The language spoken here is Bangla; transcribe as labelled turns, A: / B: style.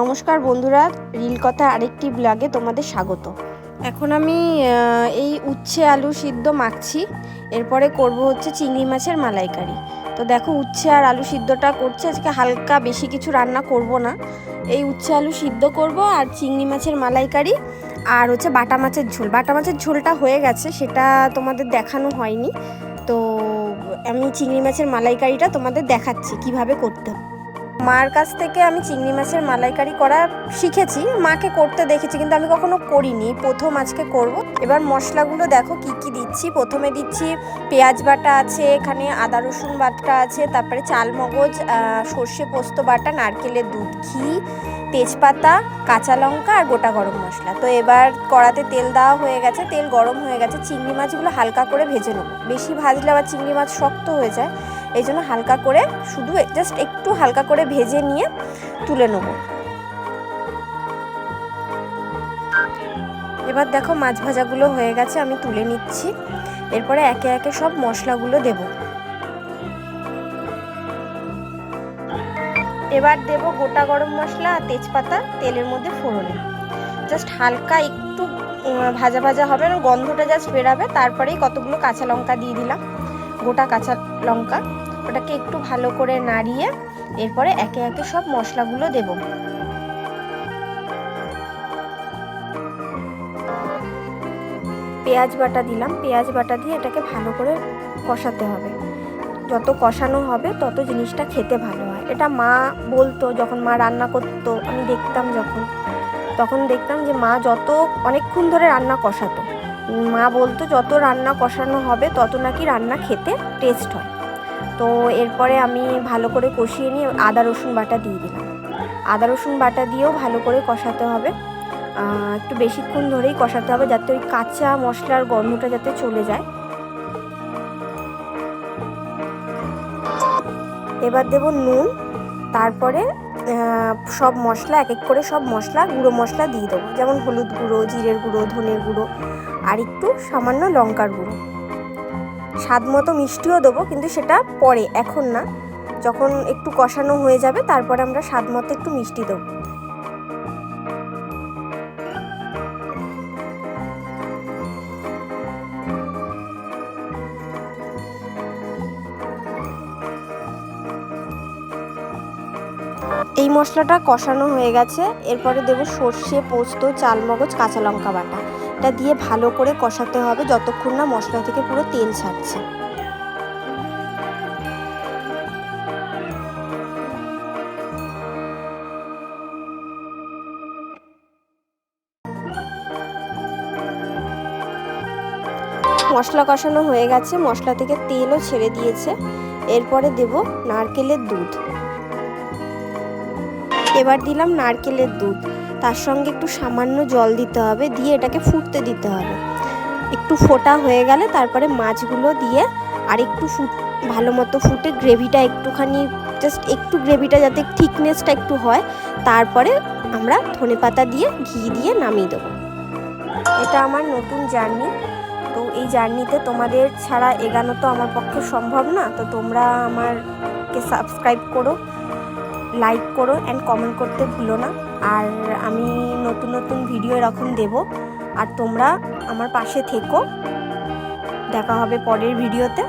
A: নমস্কার বন্ধুরা রিল কথা আরেকটি ব্লগে তোমাদের স্বাগত। এখন আমি এই উচ্ছে আলু সিদ্ধ মাখছি, এরপরে করব হচ্ছে চিংড়ি মাছের মালাইকারি। তো দেখো, উচ্ছে আর আলু সিদ্ধটা করছে, আজকে হালকা বেশি কিছু রান্না করব না। এই উচ্ছে আলু সিদ্ধ করব আর চিংড়ি মাছের মালাইকারি আর হচ্ছে বাটা মাছের ঝোল। বাটা মাছের ঝোলটা হয়ে গেছে, সেটা তোমাদের দেখানো হয়নি। তো আমি চিংড়ি মাছের মালাইকারিটা তোমাদের দেখাচ্ছি, কীভাবে করতে মার কাছ থেকে আমি চিংড়ি মাছের মালাইকারি করা শিখেছি। মাকে করতে দেখেছি, কিন্তু আমি কখনো করিনি। প্রথম আজকে করব। এবার মশলাগুলো দেখো কি কি দিচ্ছি। প্রথমে দিচ্ছি পেঁয়াজ বাটা আছে, এখানে আদা, রসুন বাটা আছে, তারপরে চাল মগজ সর্ষে পোস্ত বাটা, নারকেলের দুধ, ঘি, তেজপাতা, কাঁচা লঙ্কা আর গোটা গরম মশলা। তো এবার কড়াতে তেল দেওয়া হয়ে গেছে। তেল গরম হয়ে গেছে। চিংড়ি মাছগুলো হালকা করে ভেজে নেব। বেশি ভাজলে আবার চিংড়ি মাছ শক্ত হয়ে যায়। এই জন্য হালকা করে শুধু জাস্ট একটু হালকা করে ভেজে নিয়ে তুলে নেব। এবার দেখো মাছ ভাজাগুলো হয়ে গেছে, আমি তুলে নিচ্ছি। এরপরে একে একে সব মশলাগুলো দেব। এবার দেব গোটা গরম মশলা আর তেজপাতা, তেলের মধ্যে ফোড়নে। জাস্ট হালকা একটু ভাজা ভাজা হবে গন্ধটা জাস্ট বেরাবে। তারপরেই কতগুলো কাঁচা লঙ্কা দিয়ে দিলাম। গোটা কাঁচা লঙ্কা। ওটাকে একটু ভালো করে নাড়িয়ে এরপরে একে একে সব মশলাগুলো দেব। পেঁয়াজ বাটা দিলাম। পেঁয়াজ বাটা দিয়ে এটাকে ভালো করে কষাতে হবে। যত কষানো হবে, তত জিনিসটা খেতে ভালো হয়। এটা মা বলতো, যখন মা রান্না করতো, আমি দেখতাম যখন, তখন দেখতাম যে মা যত, অনেকক্ষণ ধরে রান্না কষাতো। মা বলতো, যত রান্না কষানো হবে, তত নাকি রান্না খেতে টেস্ট হয়। তো এরপরে আমি ভালো করে কষিয়ে নিয়ে আদা, রসুন বাটা দিয়ে দিলাম। আদা, রসুন বাটা দিয়েও ভালো করে কষাতে হবে। একটু বেশিক্ষণ ধরেই কষাতে হবে যাতে ওই কাঁচা মশলার গন্ধটা যাতে চলে যায়। এবার দেব নুন। তারপরে সব মশলা, এক এক করে সব মশলা, গুঁড়ো মশলা দিয়ে দেবো। যেমন হলুদ গুঁড়ো, জিরের গুঁড়ো, ধনের গুঁড়ো আর একটু সামান্য লঙ্কার গুঁড়ো। স্বাদ মতো মিষ্টিও দেবো, কিন্তু সেটা পরে, এখন না। যখন একটু কষানো হয়ে যাবে, তারপরে আমরা স্বাদ মতো একটু মিষ্টি দেবো। এই মশলাটা কষানো হয়ে গেছে। এরপরে দেবো সর্ষে, পোস্ত, চালমগজ, কাঁচা লঙ্কা বাটা। এটা দিয়ে ভালো করে কষাতে হবে যতক্ষণ না মশলা থেকে পুরো তেল ছাড়ছে। মশলা কষানো হয়ে গেছে, মশলা থেকে তেলও ছেড়ে দিয়েছে। এরপরে দেব নারকেলের দুধ। এবার দিলাম নারকেলের দুধ। তার সঙ্গে একটু সামান্য জল দিতে হবে, দিয়ে এটাকে ফুটতে দিতে হবে। একটু ফোটা হয়ে গেলে তারপরে মাছগুলো দিয়ে আর একটু ফুট, ভালো মতো ফুটে গ্রেভিটা একটুখানি জাস্ট একটু গ্রেভিটা যাতে থিকনেসটা একটু হয়, তারপরে আমরা ধনে পাতা দিয়ে ঘি দিয়ে নামিয়ে দেবো। এটা আমার নতুন জার্নি। তো এই জার্নিতে তোমাদের ছাড়া এগানো তো আমার পক্ষে সম্ভব না। তো তোমরা আমারকে সাবস্ক্রাইব করো। লাইক করো অ্যান্ড কমেন্ট করতে ভুলো না। আর আমি নতুন নতুন ভিডিও এরকম দেব। আর তোমরা আমার পাশে থেকো। দেখা হবে পরের ভিডিওতে